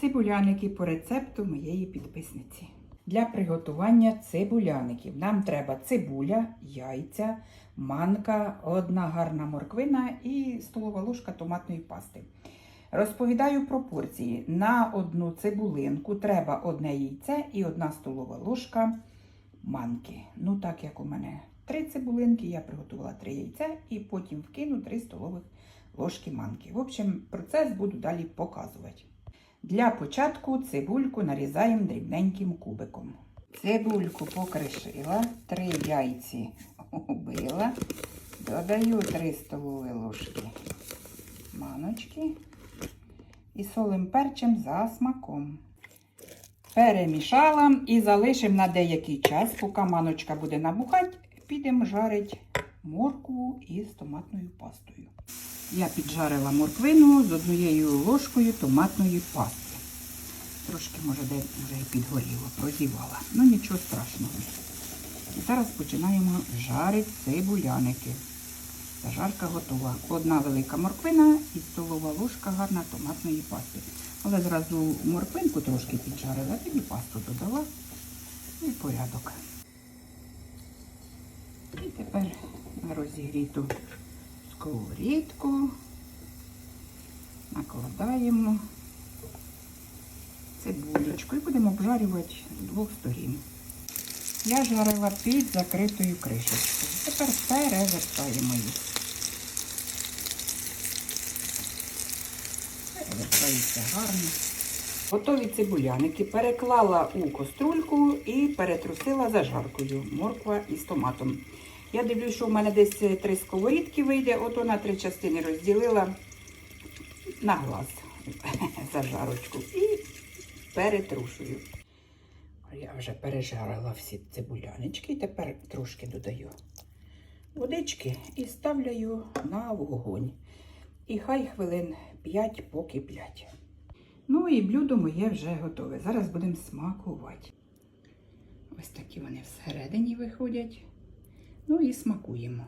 Цибуляники по рецепту моєї підписниці. Для приготування цибуляників нам треба цибуля, яйця, манка, одна гарна морквина і столова ложка томатної пасти. Розповідаю пропорції. На одну цибулинку треба одне яйце і одна столова ложка манки. Ну, так як у мене три цибулинки, я приготувала три яйця і потім вкину 3 столових ложки манки. В общем, процес буду далі показувати. Для початку цибульку нарізаємо дрібненьким кубиком. Цибульку покришила, три яйці убила, додаю 3 столові ложки маночки і солим перчем за смаком. Перемішала і залишимо на деякий час, поки маночка буде набухати, підемо жарити моркву із томатною пастою. Я піджарила морквину з однією ложкою томатної пасти. Трошки, може, де вже і підгоріло, прозівала. Ну нічого страшного. І зараз починаємо жарити цибуляники. Зажарка готова. Одна велика морквина і столова ложка гарна томатної пасти. Але зразу морквинку трошки піджарила, тоді пасту додала і порядок. І тепер розігріту сковорідку накладаємо цибулечку і будемо обжарювати з двох сторін. Я жарила під закритою кришечкою. Тепер перевертаємо їх. Перевертаються гарно. Готові цибуляники переклала у каструльку і перетрусила зажаркою морква із томатом. Я дивлюсь, що в мене десь три сковорідки вийде, ото на три частини розділила на глаз зажарочку і перетрушую. Я вже пережарила всі цибулянички і тепер трошки додаю водички і ставляю на вогонь. І хай хвилин 5 покиплять. Ну і блюдо моє вже готове. Зараз будемо смакувати. Ось такі вони всередині виходять. Ну і смакуємо.